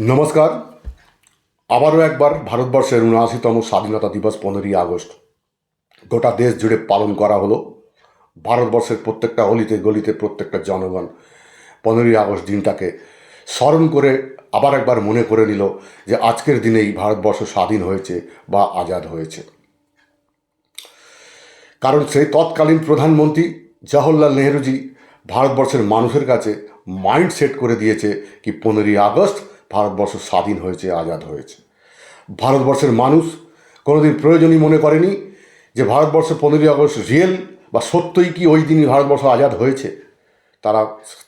নমস্কার। আবারও একবার ভারতবর্ষের উনআশিতম স্বাধীনতা দিবস পনেরোই আগস্ট। গোটা দেশ জুড়ে পালন করা হলো। ভারতবর্ষের প্রত্যেকটা অলিতে, গলিতে, প্রত্যেকটা জনগণ পনেরোই আগস্ট দিনটাকে স্মরণ করে আবার একবার মনে করে নিল যে আজকের দিনেই ভারতবর্ষ স্বাধীন হয়েছে বা আজাদ হয়েছে। কারণ সেই তৎকালীন প্রধানমন্ত্রী জওহরলাল নেহরুজি ভারতবর্ষের মানুষের কাছে মাইন্ড সেট করে দিয়েছে কি পনেরোই আগস্ট ভারতবর্ষ স্বাধীন হয়েছে, আজাদ হয়েছে। ভারতবর্ষের মানুষ কোনোদিন প্রয়োজনই মনে করেনি যে ভারতবর্ষ পনেরোই আগস্ট রিয়েল বা সত্যই কি ওই দিনই ভারতবর্ষ আজাদ হয়েছে। তারা,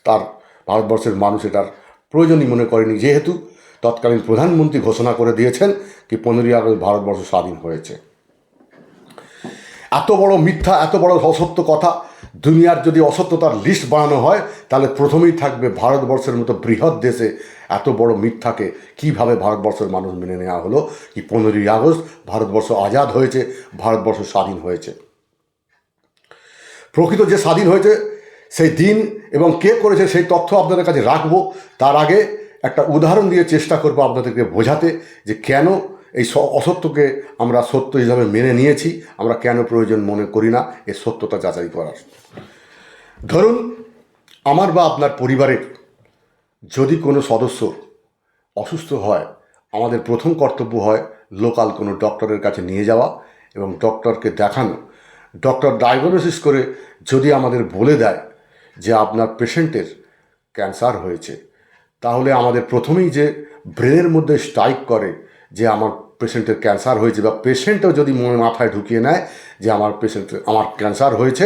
তার ভারতবর্ষের মানুষ এটার প্রয়োজনই মনে করেনি। যেহেতু তৎকালীন প্রধানমন্ত্রী ঘোষণা করে দিয়েছেন কি পনেরোই আগস্ট ভারতবর্ষ স্বাধীন হয়েছে। এত বড় মিথ্যা, এত বড় অসত্য কথা, দুনিয়ার যদি অসত্যতার লিস্ট বানানো হয়, তাহলে প্রথমেই থাকবে ভারতবর্ষের মতো বৃহৎ দেশে এত বড় মিথ্যাকে কীভাবে ভারতবর্ষের মানুষ মেনে নেওয়া হলো কি পনেরোই আগস্ট ভারতবর্ষ আজাদ হয়েছে, ভারতবর্ষ স্বাধীন হয়েছে? প্রকৃত যে স্বাধীন হয়েছে, সেই দিন এবং কে করেছে সেই তথ্য আপনাদের কাছে রাখব। তার আগে একটা উদাহরণ দিয়ে চেষ্টা করব আপনাদেরকে বোঝাতে যে কেন এই অসত্যকে আমরা সত্য হিসাবে মেনে নিয়েছি, আমরা কেন প্রয়োজন মনে করি না এর সত্যতা যাচাই করার। ধরুন, আমার বা আপনার পরিবারের যদি কোনো সদস্য অসুস্থ হয়, আমাদের প্রথম কর্তব্য হয় লোকাল কোনো ডক্টরের কাছে নিয়ে যাওয়া এবং ডক্টরকে দেখানো। ডক্টর ডায়াগনোসিস করে যদি আমাদের বলে দেয় যে আপনার পেশেন্টের ক্যান্সার হয়েছে, তাহলে আমাদের প্রথমেই যে ব্রেনের মধ্যে স্ট্রাইক করে যে আমার পেশেন্টের ক্যান্সার হয়েছে বা পেশেন্টও যদি মনে মাথায় ঢুকিয়ে নেয় যে আমার পেশেন্ট, আমার ক্যান্সার হয়েছে,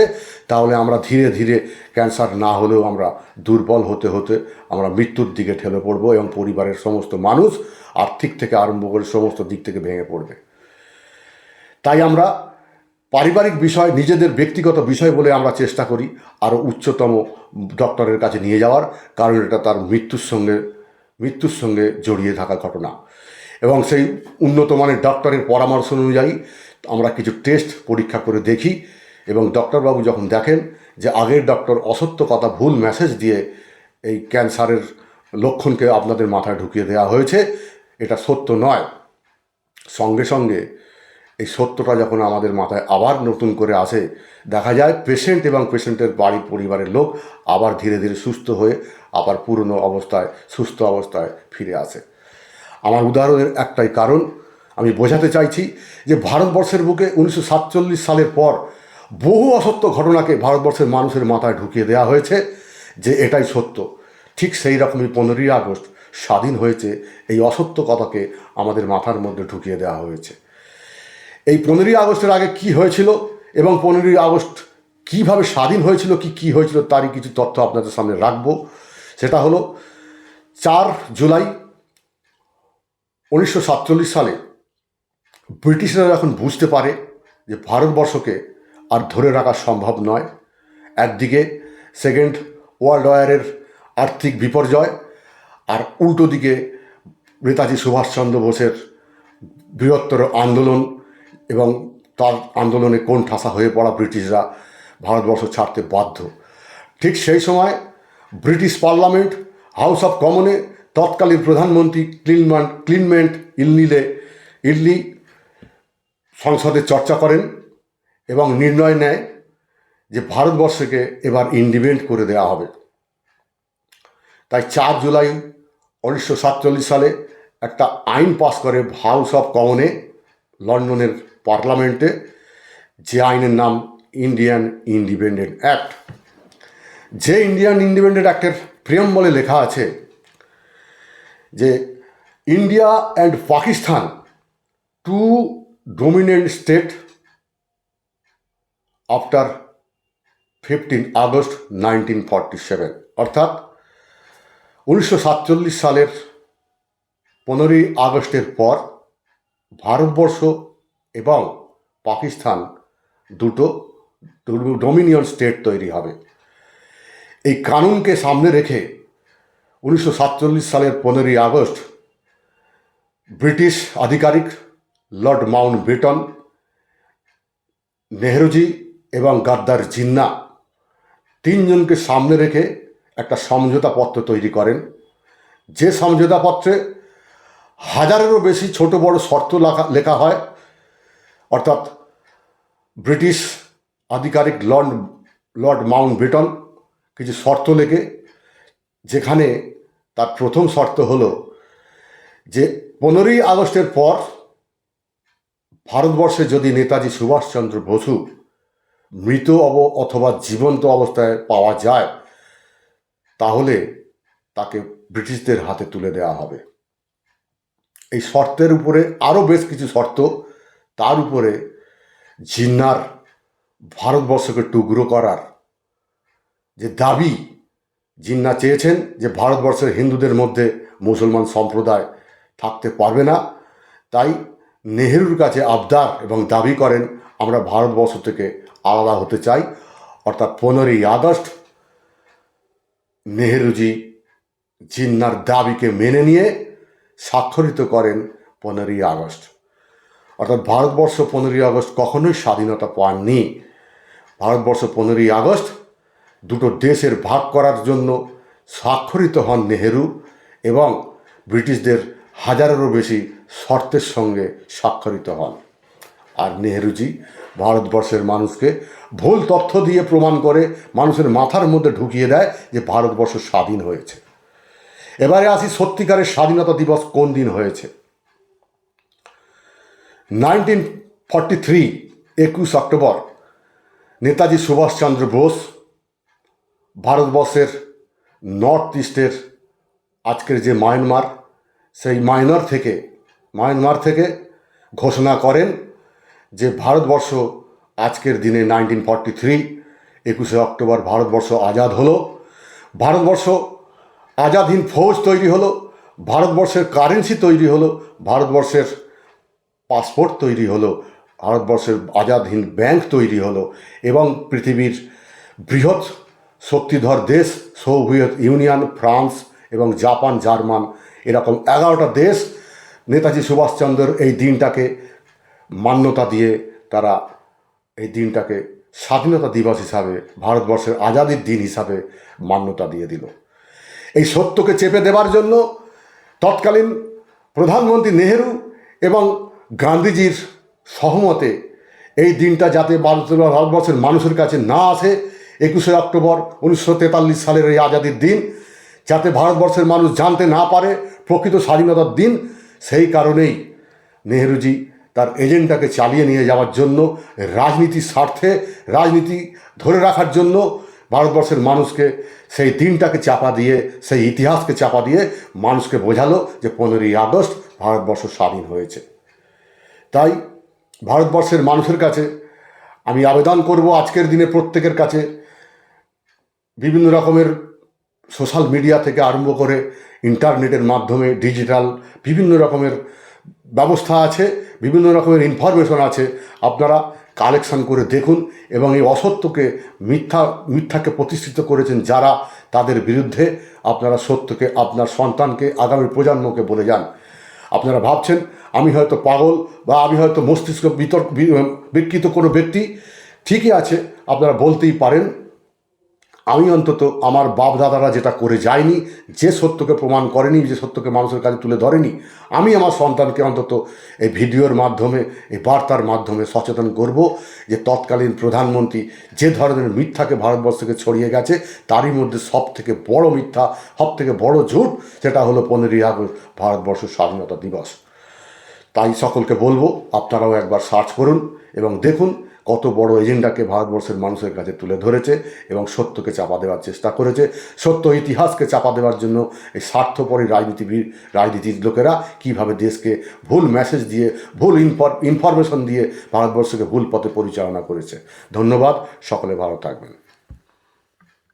তাহলে আমরা ধীরে ধীরে ক্যান্সার না হলেও আমরা দুর্বল হতে হতে আমরা মৃত্যুর দিকে ঠেলে পড়ব এবং পরিবারের সমস্ত মানুষ আর্থিক থেকে আরম্ভ করে সমস্ত দিক থেকে ভেঙে পড়বে। তাই আমরা পারিবারিক বিষয়, নিজেদের ব্যক্তিগত বিষয় বলে আমরা চেষ্টা করি আরও উচ্চতম ডক্টরের কাছে নিয়ে যাওয়ার, কারণ এটা তার মৃত্যুর সঙ্গে মৃত্যুর সঙ্গে জড়িয়ে থাকা ঘটনা। এবং সেই উন্নত মানের ডক্টরের পরামর্শ অনুযায়ী আমরা কিছু টেস্ট পরীক্ষা করে দেখি এবং ডক্টরবাবু যখন দেখেন যে আগের ডক্টর অসত্য কথা, ভুল মেসেজ দিয়ে এই ক্যান্সারের লক্ষণকে আপনাদের মাথায় ঢুকিয়ে দেওয়া হয়েছে, এটা সত্য নয়। সঙ্গে সঙ্গে এই সত্যটা যখন আমাদের মাথায় আবার নতুন করে আসে, দেখা যায় পেশেন্ট এবং পেশেন্টের বাড়ি পরিবারের লোক আবার ধীরে ধীরে সুস্থ হয়ে আবার পুরনো অবস্থায়, সুস্থ অবস্থায় ফিরে আসে। আমার উদাহরণের একটাই কারণ, আমি বোঝাতে চাইছি যে ভারতবর্ষের বুকে উনিশশো সাতচল্লিশ সালের পর বহু অসত্য ঘটনাকে ভারতবর্ষের মানুষের মাথায় ঢুকিয়ে দেওয়া হয়েছে যে এটাই সত্য। ঠিক সেই রকমই পনেরোই আগস্ট স্বাধীন হয়েছে, এই অসত্য কথাকে আমাদের মাথার মধ্যে ঢুকিয়ে দেওয়া হয়েছে। এই পনেরোই আগস্টের আগে কি হয়েছিল এবং পনেরোই আগস্ট কীভাবে স্বাধীন হয়েছিল, কি কি হয়েছিল তারই কিছু তথ্য আপনাদের সামনে রাখব। সেটা হলো, চার জুলাই উনিশশো সাতচল্লিশ সালে ব্রিটিশরা যখন বুঝতে পারে যে ভারতবর্ষকে আর ধরে রাখা সম্ভব নয়। একদিকে সেকেন্ড ওয়ার্ল্ড ওয়ারের আর্থিক বিপর্যয় আর উল্টো দিকে নেতাজি সুভাষচন্দ্র বোসের বৃহত্তর আন্দোলন এবং তার আন্দোলনে কোন ঠাসা হয়ে পড়া ব্রিটিশরা ভারতবর্ষ ছাড়তে বাধ্য। ঠিক সেই সময় ব্রিটিশ পার্লামেন্ট হাউস অফ কমনে তৎকালীন প্রধানমন্ত্রী ক্লিনমান ক্লিনমেন্ট ইলনিলে ইডলি সংসদে চর্চা করেন এবং নির্ণয় নেয় যে ভারতবর্ষকে এবার ইন্ডিপেন্ডেন্ট করে দেওয়া হবে। তাই চার জুলাই উনিশশো সাতচল্লিশ সালে একটা আইন পাস করে হাউস অফ কমনে, লন্ডনের পার্লামেন্টে, যে আইনের নাম ইন্ডিয়ান ইন্ডিপেন্ডেন্ট অ্যাক্ট। যে ইন্ডিয়ান ইন্ডিপেন্ডেন্ট অ্যাক্টের প্রিয়ম্বলে লেখা আছে যে India and Pakistan two dominant state after fifteen August nineteen forty seven অর্থাৎ উনিশশো সাতচল্লিশ সালের পনেরোই আগস্টের পর ভারতবর্ষ এবং পাকিস্তান দুটো ডোমিনিয়ন স্টেট তৈরি হবে। এই কানুনকে সামনে রেখে উনিশশো সাতচল্লিশ সালের পনেরোই আগস্ট ব্রিটিশ আধিকারিক লর্ড মাউন্ট বেটন নেহরুজি এবং গাদ্দার জিন্না তিনজনকে সামনে রেখে একটা সমঝোতা পত্র তৈরি করেন। যে সমঝোতা পত্রে হাজারেরও বেশি ছোট বড় শর্ত লেখা লেখা হয়, অর্থাৎ ব্রিটিশ আধিকারিক লর্ড লর্ড মাউন্ট বেটন কিছু শর্ত লেখে, যেখানে তার প্রথম শর্ত হল যে পনেরোই আগস্টের পর ভারতবর্ষে যদি নেতাজি সুভাষচন্দ্র বসু মৃত অব, অথবা জীবন্ত অবস্থায় পাওয়া যায়, তাহলে তাকে ব্রিটিশদের হাতে তুলে দেওয়া হবে। এই শর্তের উপরে আরও বেশ কিছু শর্ত, তার উপরে জিন্নার ভারতবর্ষকে টুকরো করার যে দাবি জিন্না চেয়েছেন যে ভারতবর্ষের হিন্দুদের মধ্যে মুসলমান সম্প্রদায় থাকতে পারবে না। তাই নেহেরুর কাছে আবদার এবং দাবি করেন, আমরা ভারতবর্ষ থেকে আলাদা হতে চাই। অর্থাৎ পনেরোই আগস্ট নেহেরুজি জিন্নার দাবিকে মেনে নিয়ে স্বাক্ষরিত করেন পনেরোই আগস্ট। অর্থাৎ ভারতবর্ষ পনেরোই আগস্ট কখনোই স্বাধীনতা পাননি। ভারতবর্ষ পনেরোই আগস্ট দুটো দেশের ভাগ করার জন্য স্বাক্ষরিত হন নেহেরু এবং ব্রিটিশদের হাজারেরও বেশি শর্তের সঙ্গে স্বাক্ষরিত হন। আর নেহেরুজি ভারতবর্ষের মানুষকে ভুল তথ্য দিয়ে প্রমাণ করে মানুষের মাথার মধ্যে ঢুকিয়ে দেয় যে ভারতবর্ষ স্বাধীন হয়েছে। এবারে আসি সত্যিকারের স্বাধীনতা দিবস কোন দিন হয়েছে? নাইনটিন ফর্টি থ্রি, একুশ অক্টোবর, নেতাজি সুভাষচন্দ্র বোস ভারতবর্ষের নর্থ ইস্টের আজকের যে মায়ানমার সেই মায়ানমার থেকে মায়ানমার থেকে ঘোষণা করেন যে ভারতবর্ষ আজকের দিনে নাইনটিন ফর্টি থ্রি একুশে অক্টোবর ভারতবর্ষ আজাদ হলো। ভারতবর্ষ আজাদহীন ফৌজ তৈরি হলো, ভারতবর্ষের কারেন্সি তৈরি হলো, ভারতবর্ষের পাসপোর্ট তৈরি হলো, ভারতবর্ষের আজাদহীন ব্যাংক তৈরি হলো এবং পৃথিবীর বৃহৎ শক্তিধর দেশ, সোভিয়েত ইউনিয়ন, ফ্রান্স এবং জাপান, জার্মান, এরকম এগারোটা দেশ নেতাজি সুভাষচন্দ্রের এই দিনটাকে মান্যতা দিয়ে তারা এই দিনটাকে স্বাধীনতা দিবস হিসাবে, ভারতবর্ষের আজাদির দিন হিসাবে মান্যতা দিয়ে দিল। এই সত্যকে চেপে দেওয়ার জন্য তৎকালীন প্রধানমন্ত্রী নেহেরু এবং গান্ধীজির সহমতে এই দিনটা যাতে ভারতবর্ষের মানুষের কাছে না আসে একুশে অক্টোবর উনিশশো তেতাল্লিশ সালের এই আজাদির দিন, যাতে ভারতবর্ষের মানুষ জানতে না পারে প্রকৃত স্বাধীনতার দিন, সেই কারণেই নেহেরুজি তার এজেন্ডাকে চালিয়ে নিয়ে যাওয়ার জন্য, রাজনীতির স্বার্থে রাজনীতি ধরে রাখার জন্য ভারতবর্ষের মানুষকে সেই দিনটাকে চাপা দিয়ে, সেই ইতিহাসকে চাপা দিয়ে মানুষকে বোঝালো যে পনেরোই আগস্ট ভারতবর্ষ স্বাধীন হয়েছে। তাই ভারতবর্ষের মানুষের কাছে আমি আবেদন করব আজকের দিনে প্রত্যেকের কাছে বিভিন্ন রকমের সোশ্যাল মিডিয়া থেকে আরম্ভ করে ইন্টারনেটের মাধ্যমে, ডিজিটাল, বিভিন্ন রকমের ব্যবস্থা আছে, বিভিন্ন রকমের ইনফরমেশন আছে। আপনারা কালেকশন করে দেখুন এবং এই অসত্যকে, মিথ্যা, মিথ্যাকে প্রতিষ্ঠিত করেছেন যারা, তাদের বিরুদ্ধে আপনারা সত্যকে, আপনার সন্তানকে, আগামী প্রজন্মকে বলে যান। আপনারা ভাবছেন, আমি হয়তো পাগল বা আমি হয়তো মস্তিষ্ক বিতর্ক বিকৃত কোনো ব্যক্তি। ঠিকই আছে, আপনারা বলতেই পারেন আমি অন্তত আমার বাপ দাদারা যেটা করে যায়নি, যে সত্যকে প্রমাণ করেনি, যে সত্যকে মানুষের কাছে তুলে ধরেনি, আমি আমার সন্তানকে অন্তত এই ভিডিওর মাধ্যমে, এই বার্তার মাধ্যমে সচেতন করব যে তৎকালীন প্রধানমন্ত্রী যে ধরনের মিথ্যাকে ভারতবর্ষ থেকে ছড়িয়ে গেছে, তারই মধ্যে সব থেকে বড় মিথ্যা সব থেকে বড় ঝুট সেটা হলো পনেরোই আগস্ট ভারতবর্ষ স্বাধীনতা দিবস। তাই সকলকে বলব, আপনারাও একবার সার্চ করুন এবং দেখুন কত বড় এজেন্ডাকে ভারতবর্ষের মানুষের কাছে তুলে ধরেছে এবং সত্যকে চাপা দেওয়ার চেষ্টা করেছে। সত্য ইতিহাসকে চাপা দেওয়ার জন্য এই স্বার্থপরী রাজনীতিবিদ, রাজনীতির লোকেরা কীভাবে দেশকে ভুল মেসেজ দিয়ে, ভুল ইনফর ইনফরমেশন দিয়ে ভারতবর্ষকে ভুল পথে পরিচালনা করেছে। ধন্যবাদ, সকলে ভালো থাকবেন।